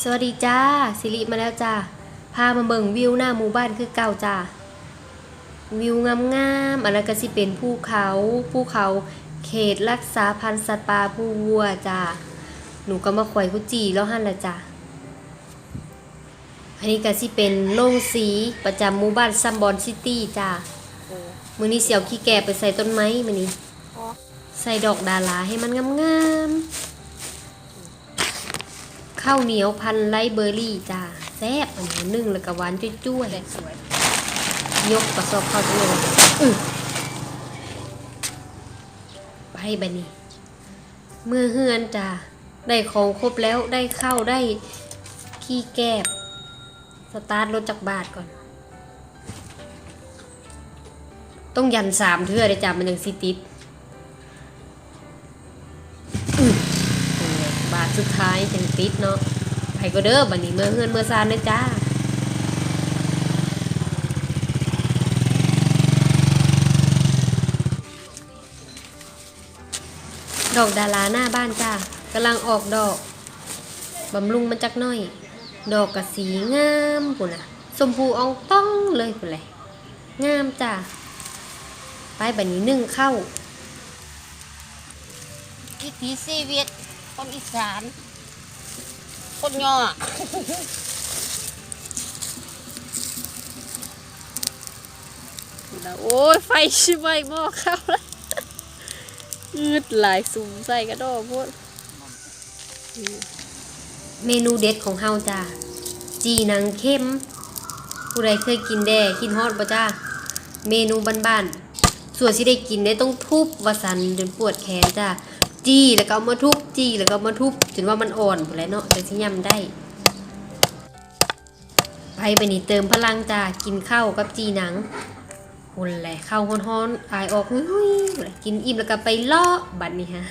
สวัสดีจ้าสิริมาแล้วจ้าพามาเบิ่งวิวหน้าหมู่บ้านคือเก่าจ้าวิวงามๆอันนั้นก็สิเป็นภูเขาภูเขาเขตรักษาพันธุ์สัตว์ป่าภูวัวจ้าหนูก็มาขวายกุจีแล้วหั่นละจ้าอันนี้ก็สิเป็นโรงสีประจำหมู่บ้านซัมบอนซิตี้จ้ามื้อนี้เสียวขี้แก่ไปใส่ต้นไม้มื้อนี้ใส่ดอกดาราให้มันงามๆ ข้าวเหนียวพันไรเบอร์รี่จ้าแซ่บอันนี้นึ่งแล้วก็หวานจุ้ยสวยๆยกกระสอบข้าวจังเลยอื้อไปบันนี้ เมื่อเฮือนจ้าได้ของครบแล้วได้ข้าวได้ขี้แกบสตาร์ทรถจากบาทก่อน ต้องยันสามเทื่อเลยจ้ามันยังสิติดาทสุดท้ายจังติดเนาะไผก็เด้อบัดนี้เมื่อเฮือนเมื่อซานเด้อจ้าดอกดาราหน้าบ้านจ้ากำลังออกดอก บำรุงมันจักน่อย ดอกกระสีงามปุ่นนะสมพูอองต้องเลยปุ่นเลยงามจ้าไปบัดนี้นึ่งเข้าวิถีชีวิต คนอีสานคนย่อแล้วโอ้ย ไฟชิบไหมหม้อข้าแล้วงืดหลายสุ่มใส่กระโดดพวกเมนูเด็ดของเฮาจ้าจีนังเข้ม ผู้ใดเคยกินแด่กินฮอดบ่จ้าเมนูบ้านๆส่วนที่ได้กินได้ต้องทุบวาสันจนปวดแขนจ้า จี้แล้วก็เอามาทุบจี้แล้วก็เอามาทุบจนว่ามันอ่อนหมดแล้วเนาะจะที่ยำได้ไปไปนี่เติมพลังจ้ากินข้าวกับจีหนังหุ่นแหละข้าวฮ้อนๆอายออกหุ้ยกินอิ่มแล้วก็ไปเลาะบัดนี้ฮะ